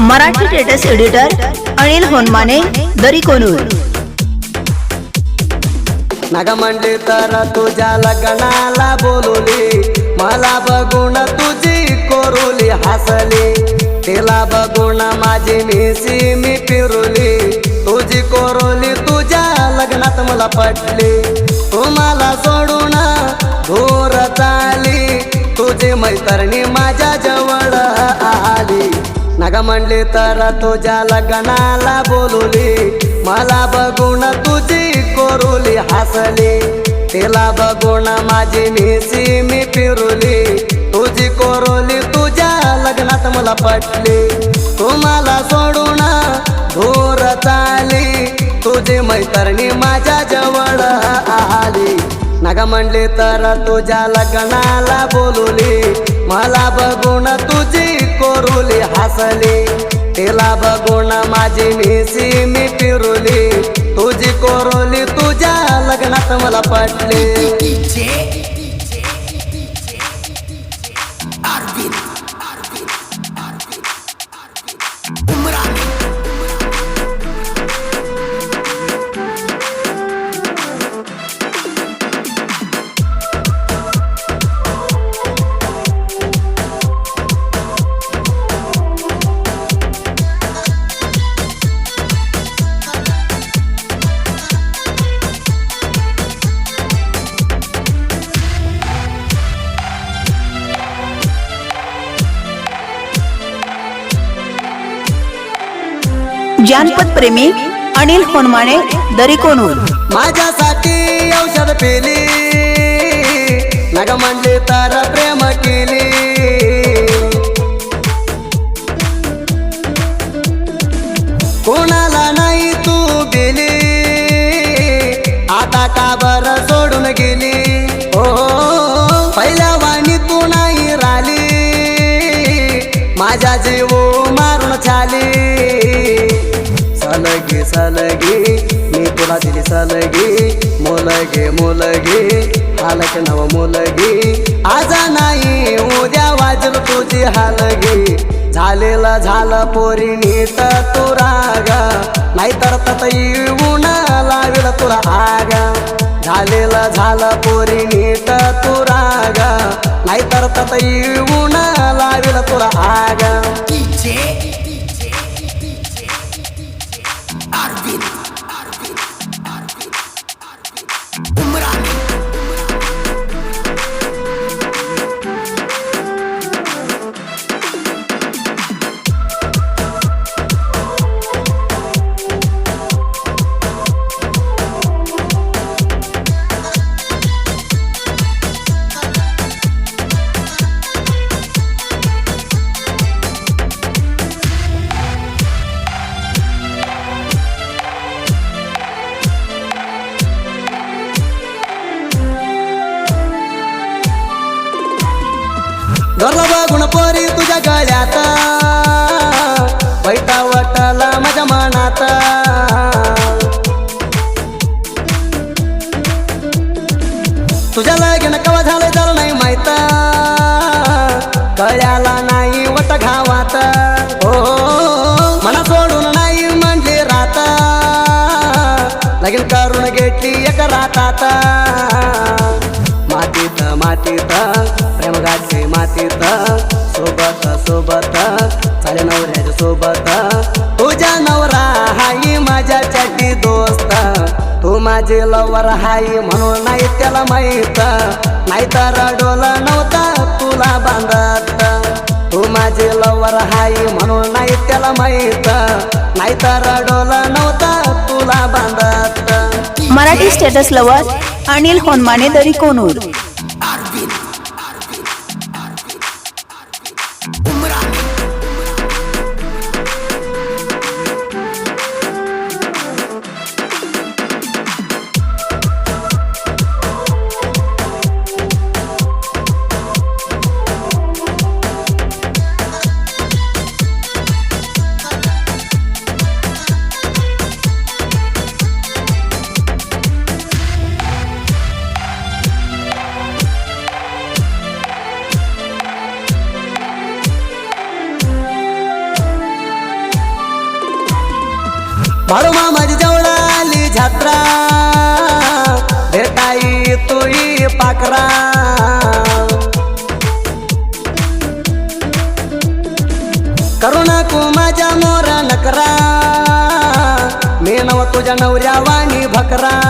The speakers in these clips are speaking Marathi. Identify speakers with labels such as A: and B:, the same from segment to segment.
A: Marathi status editor Anil Honmane Dari Konur.
B: नग म्हणली तर तुझ्या लग्नाला बोलवली. मला बघून तुझी कोरुली हसली. तिला बघून माझी मिसी मी पिरुली. तुझी कोरोली तुझ्या लग्नात मला पटली. तुम्हाला सोडून दूर चाली तुझी मैत्रिणी माझ्या जवळ नग म्हणली तर तुझ्या लग्नाला बोलवली. मला बघून तुझी कोरुली हसली. तिला बघून माझी मिसी मी फिरुली तुझी कोरोली तुझ्या लग्नात मला पटली. तुम्हाला सोडून दूर चाली तुझी मैत्रिणी माझ्या जवळ आली. नग म्हणली तर तुझ्या लग्नाला बोलवली. मला बघून तुझी कोरुली हसली. तिला बघून माझी मिसी मी फिरुली तुझी कोरुली तुझ्या लग्नात मला पटली.
A: जानपद प्रेमी अनिल होनमाने दरी
B: माझ्यासाठी औषध पेली नग म्हणले तर प्रेम केली. कोणाला नाही तू गेली आता का बर सोडून गेली. हो, हो, हो, हो पहिल्या वाणी तू नाही राहिली. माझ्या जीव सलगी सलगी मी तुला दिली सलगी मुलगी मोलगी हालक नव मुलगी. आज नाही उद्या वाजल तुझी हालगी. झालेलं झालं पोरी नीट तू रागा नाहीतर तत येऊन लावेल तुला आगा. झालेलं झालं पोरी नीट तू रागा नाहीतर तत येऊन लावेल तुला आगा. घरला बघून पोरी तुझ्या गळ्यात. बैठा वाटला माझ्या मनात. तुझ्या लगीन कवा झालं तर नाही माहीत. कळ्याला नाही वट घावात. हो, हो, हो, हो. मला सोडून नाही म्हणजे रात. लगीन करून घेतली एक रातात. मातीत मातीत. सोबत. चाले नवऱ्याच्या सोबत. तुझ्या नवरा हाई माझ्या चाटी दोस्त. तू माझे लवर हाई म्हणून नाही त्याला माहीत. नाही तर डोला नव्हता तुला बांधत. तू माझे लवर हाई म्हणून नाही त्याला माहीत. नाही तर डोला नव्हता तुला बांधत.
A: Marathi status lover Anil Honmane Dari Konur.
B: Balu मामाची जवळ आली झात्रा. भेटाई तुई पाकरा. करुणा को माझ्या मोरा नकरा. मी नव तुझ्या नवऱ्या वाणी भकरा.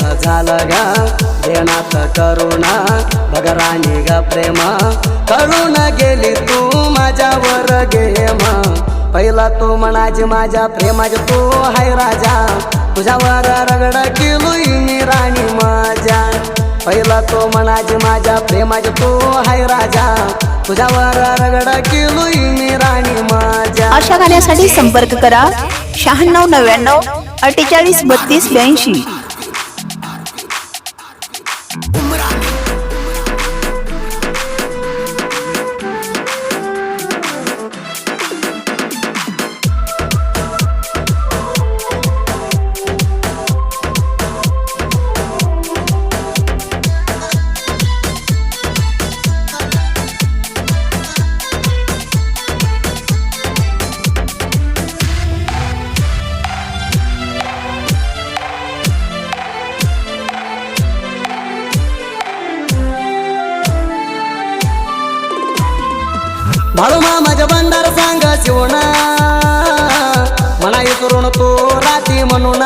B: झालेलं झालं गा. देनात करुणा. भगराणी ग प्रेम. करून गेली तू माझ्यावर गेम. पहिला तू म्हणाजी माझ्या प्रेमाचे तू हाय राजा. तुझ्यावर रगड केलोय मी राणी माझ्या. पहिला तो म्हणाजी माझ्या प्रेमाचे तू हाय राजा. तुझ्यावर रगड केलोय मी राणी माझ्या.
A: अशा गाण्यासाठी संपर्क करा. शहाण्णव नव्याण्णव अठ्ठेचाळीस बत्तीस ब्याऐंशी.
B: सांग शिवणा म्हणा करून तो राती म्हणून.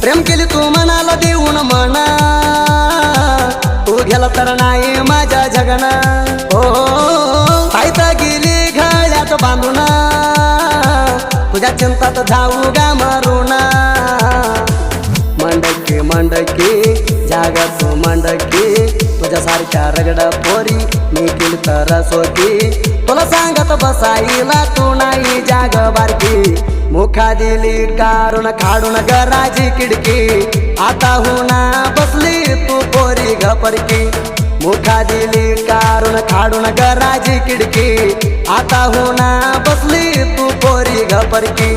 B: प्रेम केली तू मनाला देऊन म्हणा. तू गेला तर नाही माझ्या जगना हो पायता गेली घाळ्यात बांधून. तुझ्या चिंतात धावू गा मारुणा मंडकी मंडकी जागा तू मंडकी. तुझ्यासारख्या रगडा पोरी मी केली तर सोकी. तुला सांगत बसाईला तू नाही जाग बारकी. मुखा दिली काढून काढून घराची किडकी आता हुना बसली तू पोरी घपरकी मुखा दिली काढून काढून घराची किडकी आता हुना बसली तू पोरी घपरकी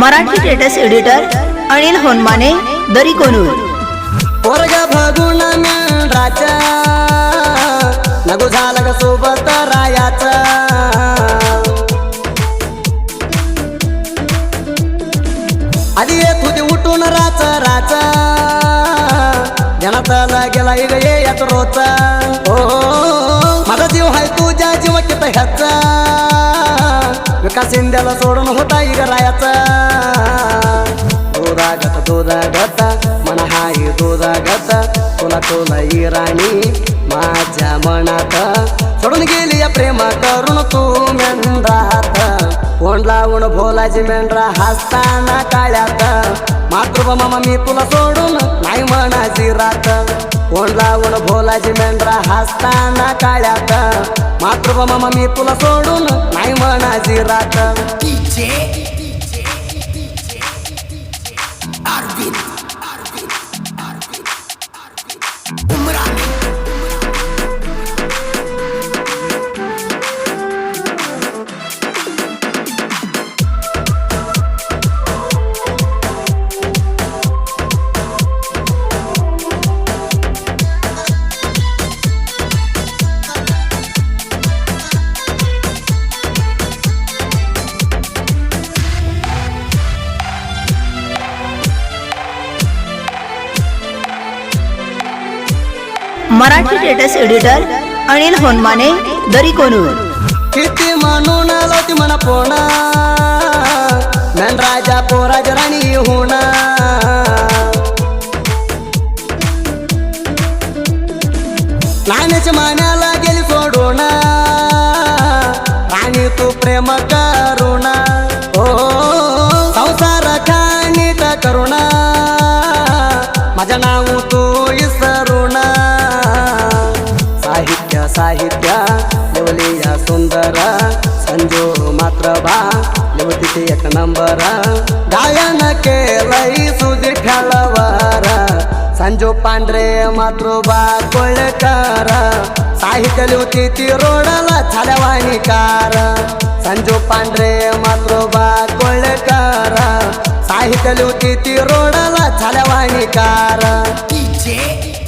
A: मराठी स्टेटस एडिटर अनिल होनमाने दरी कोनूर.
B: पोरग बघून मेंढराचा नगू झाला ग सोबत रायाचा. आधी येत होती उठून राच राच जनात गेला इग ये यात रोचा. ओ हो, हो, हो. माझा जीव हाय तुझ्या जीव कित ह्याचा. विकास इंद्याला सोडून होता इग गत दोरागत दोरागत मन हाय दोरागत. तुला तुला राणी माझ्या मनात. सोडून गेली या प्रेम करून तू मेंढरात. फोन लावून भोलाची मेंढरा हसताना काळ्यात. मातृ मामा मी तुला सोडून नाही म्हणाची रात. फोन लावून भोलाची मेंढरा हसताना काळ्यात मातृ मामा मी तुला सोडून नाही म्हणाची रात
A: मराठी स्टेटस एडिटर अनिल होनमाने दरी कोनूर.
B: किती म्हणून आलो ती म्हणा पोणा राजा पोराज राणी होणा नाण्याच्या मान्याला गेली सोडून. आणि तू प्रेम करुणा ಹೆಳವಾರ ಗಾಯನ ಕೇಳಿ ಸುದೀಪ್ ಹೆಳವಾರ ಸಂಜು ಪಾಂಡ್ರೆ ಮಾತೃ ಬಾ ಕೊಳ್ಳಕಾರ ಸಾಹಿತ್ಯಲು ತಿಥಿ ರೋಡಲ ಛಲವಾಣಿಕಾರ. ಸಂಜು ಪಾಂಡ್ರೆ ಮಾತೃ ಬಾ ಕೊಳ್ಳಕಾರ ಸಾಹಿತ್ಯಲು ತಿಥಿ ರೋಡಲ
C: ಛಲವಾಣಿಕಾರ.